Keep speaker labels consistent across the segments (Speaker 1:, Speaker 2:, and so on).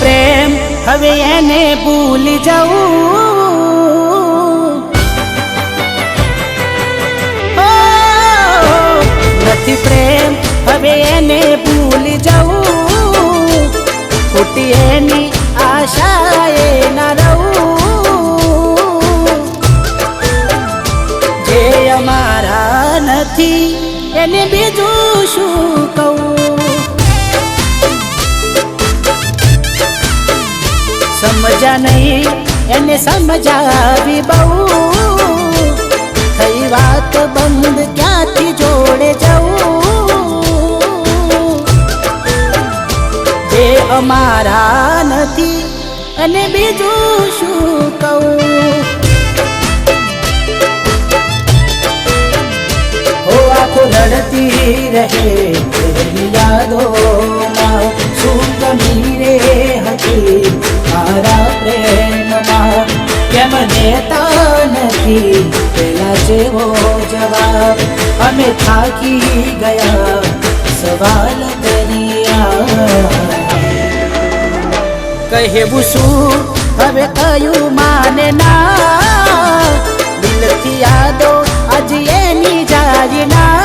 Speaker 1: પ્રેમ. હવે એને ભૂલી જવું નથી પ્રેમ. હવે એને ભૂલી જવું ખોટી એની આશાએ ના રહું. જે અમારા નથી, એને બીજું શું? સમજા નહીં એને સમજાવી બહુ. કેમ નથી. પેલા જેવો જવાબ અમે થાકી ગયા. સવાલ કર્યા કહેવું શું? હવે કયું માને ના? દિલથી યાદો આજ એની જાય ના.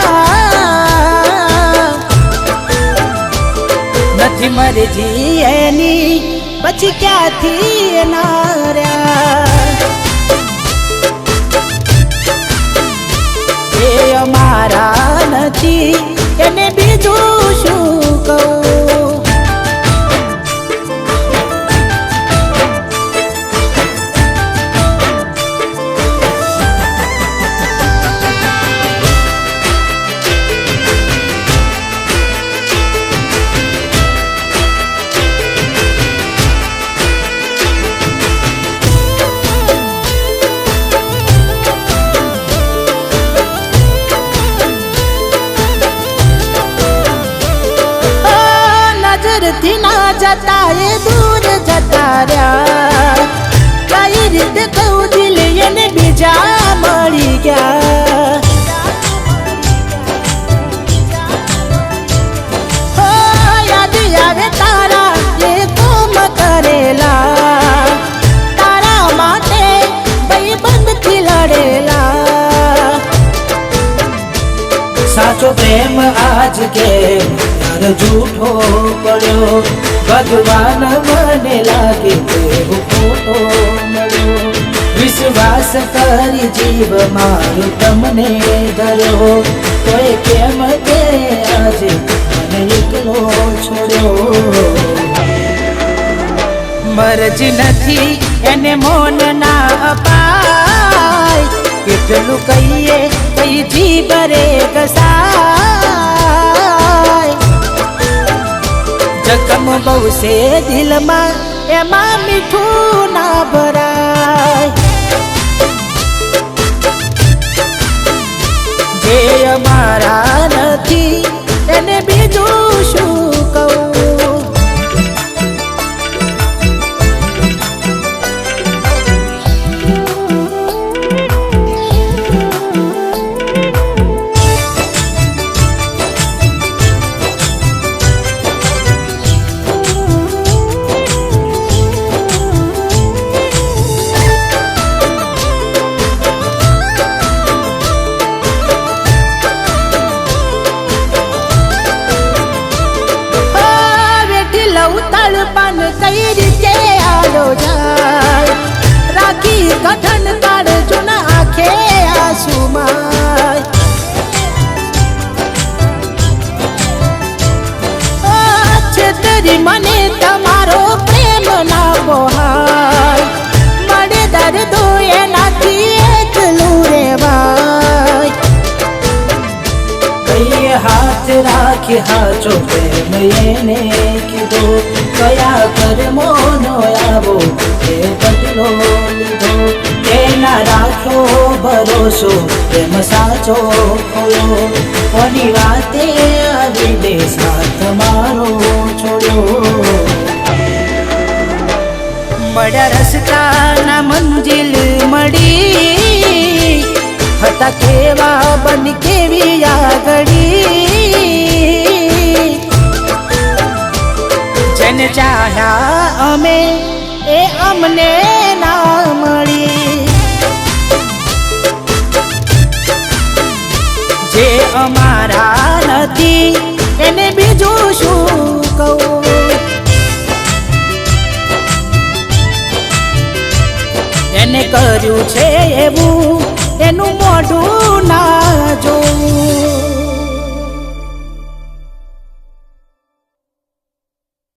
Speaker 1: નથી મરજી એની પછી ક્યાંથી નાર્યા એ નજરથી ના જતા એ દૂર જતા રહ્યા કઈ રીતે કહું દિલ એને બીજા મળી ગયા હો, યાદ આવે તારા એ કોમ કરેલા તારા માટે ભાઈબંધથી લડેલા સાચો પ્રેમ આજ કે યાર જૂઠો પડ્યો ભગવાન મને લાગે તેવો વિશ્વાસ કરી જીવ મારું તમને ધરો કોઈ કેમ તે આજે મને એકલો છોડ્યો. મરજી નથી એને મોન ના અપાય. કેટલું કહીએ કઈ જીવરે કસાય જખમ બહુ છે દિલમાં એમાં મીઠું ના ભરાય. જે તળપન કઈ રીતે આલો જાય? રાખી ગઠન કાઢ જુના આંખે આંસુમાં છેતરી મને તમારો પ્રેમ ના બોહાય મળે દર્દો એનાથી એકલું રેવાય કઈ હાથ રાખી હાચો પ્રેમ એને. કીધો કયા કર્મોનો આવો એ બદલો લીધો. તેના રાખો ભરોસો પ્રેમ સાચો ખોયો કોની વાતે આવી દે સાથ મારો છોડ્યો મળ્યા રસ્તાના મંજિલ મળી. હતા કેવા બન કેવી આગળી. ચાહ્યા અમે, એ અમને ના મળી. જે અમારા નથી, એને બીજું શું કહું? એને કર્યું છે એવું, એનું મોઢું ના